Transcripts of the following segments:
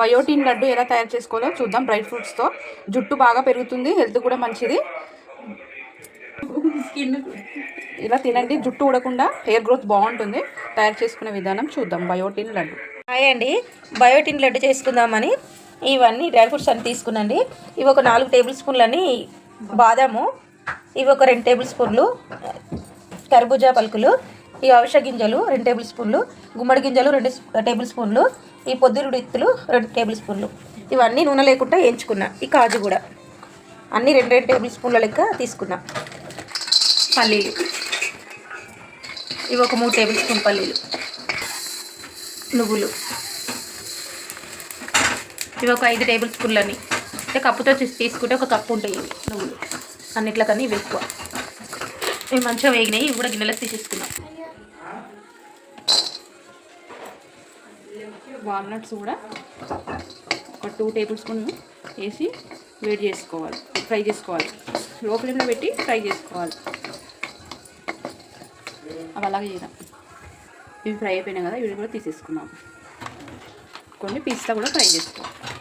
Biotin laddu ఎలా తయారు చేసుకోవాలో చూద్దాం. డ్రై ఫ్రూట్స్తో జుట్టు బాగా పెరుగుతుంది హెల్త్ కూడా మంచిది. ఇలా తినండి జుట్టు ఊడకుండా హెయిర్ గ్రోత్ బాగుంటుంది. తయారు చేసుకునే విధానం చూద్దాం. బయోటిన్ లడ్డు. హాయ్ అండి. బయోటిన్ లడ్డు చేసుకుందామని ఇవన్నీ డ్రై ఫ్రూట్స్ అన్ని తీసుకునండి ఇవి ఒక నాలుగు టేబుల్ స్పూన్లని బాదాము ఇవి ఒక రెండు టేబుల్ స్పూన్లు కర్బూజా పలుకులు ఈ అవిస గింజలు రెండు టేబుల్ స్పూన్లు గుమ్మడి గింజలు రెండు టేబుల్ స్పూన్లు ఈ పొద్దురుడు ఇత్తులు రెండు టేబుల్ స్పూన్లు. ఇవన్నీ నూనె లేకుండా వేయించుకున్నా ఈ కాజు కూడా. అన్నీ రెండు రెండు టేబుల్ స్పూన్ల లెక్క తీసుకున్నా పల్లీలు. ఇవి ఒక మూడు టేబుల్ స్పూన్ పల్లీలు. నువ్వులు. ఇవి ఒక ఐదు టేబుల్ స్పూన్లని. అంటే కప్పుతో తీసుకుంటే ఒక కప్పు ఉంటాయి నువ్వులు. అన్నిట్లకన్నా ఇవి ఎక్కువ. ఇవి మంచిగా వేగినాయి ఇవి కూడా గిన్నెలకు తీసేసుకున్నాం. వాల్నట్స్ కూడా ఒక టూ టేబుల్ స్పూన్ వేసి వేడి చేసుకోవాలి ఫ్రై చేసుకోవాలి. లో ఫ్లేమ్లో పెట్టి ఫ్రై చేసుకోవాలి. అవి అలాగే చేద్దాం. ఇవి ఫ్రై అయిపోయినాయి కదా ఇవి కూడా తీసేసుకున్నాం కొన్ని పిస్తా కూడా ఫ్రై చేసుకోవాలి.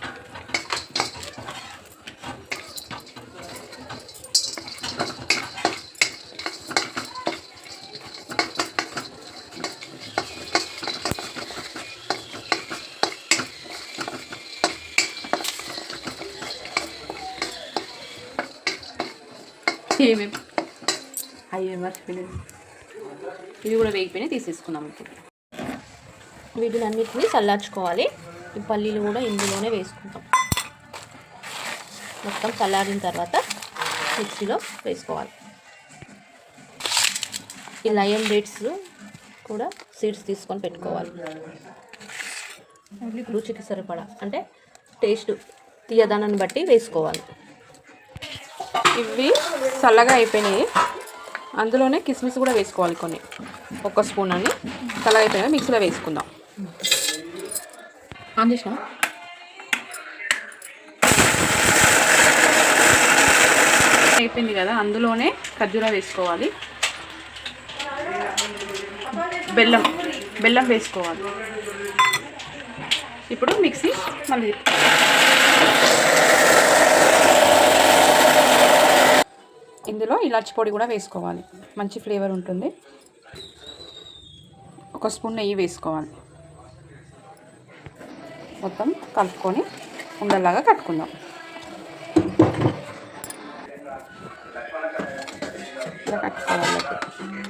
ఏమేమి అయ్యే మర్చిపోయినాయి. ఇవి కూడా వేగిపోయినాయి తీసేసుకుందాం ఇప్పుడు. వీటిని అన్నిటిని చల్లార్చుకోవాలి. ఈ పల్లీలు కూడా ఇందులోనే వేసుకుంటాం. మొత్తం చల్లారిన తర్వాత మిక్సీలో వేసుకోవాలి. ఈ లయన్ డేట్స్ కూడా సీడ్స్ తీసుకొని పెట్టుకోవాలి. రుచికి సరిపడా అంటే టేస్ట్ తీయదనాన్ని బట్టి వేసుకోవాలి. ఇవి చల్లగా అయిపోయినాయి. అందులోనే కిస్మిస్ కూడా వేసుకోవాలి కొన్ని. ఒక స్పూన్ అని. చల్లగా అయిపోయినా మిక్సీలో వేసుకుందాం. ఆన్ చేసినా అయిపోయింది కదా. అందులోనే ఖర్జూరా వేసుకోవాలి. బెల్లం. బెల్లం వేసుకోవాలి. ఇప్పుడు మిక్సీ మళ్ళీ ఇందులో ఇలాచి పొడి కూడా వేసుకోవాలి. మంచి ఫ్లేవర్ ఉంటుంది. ఒక స్పూన్ నెయ్యి వేసుకోవాలి. మొత్తం కలుపుకొని ఉండలాగా కట్టుకుందాం. ఇలా కట్టుకోవాలి.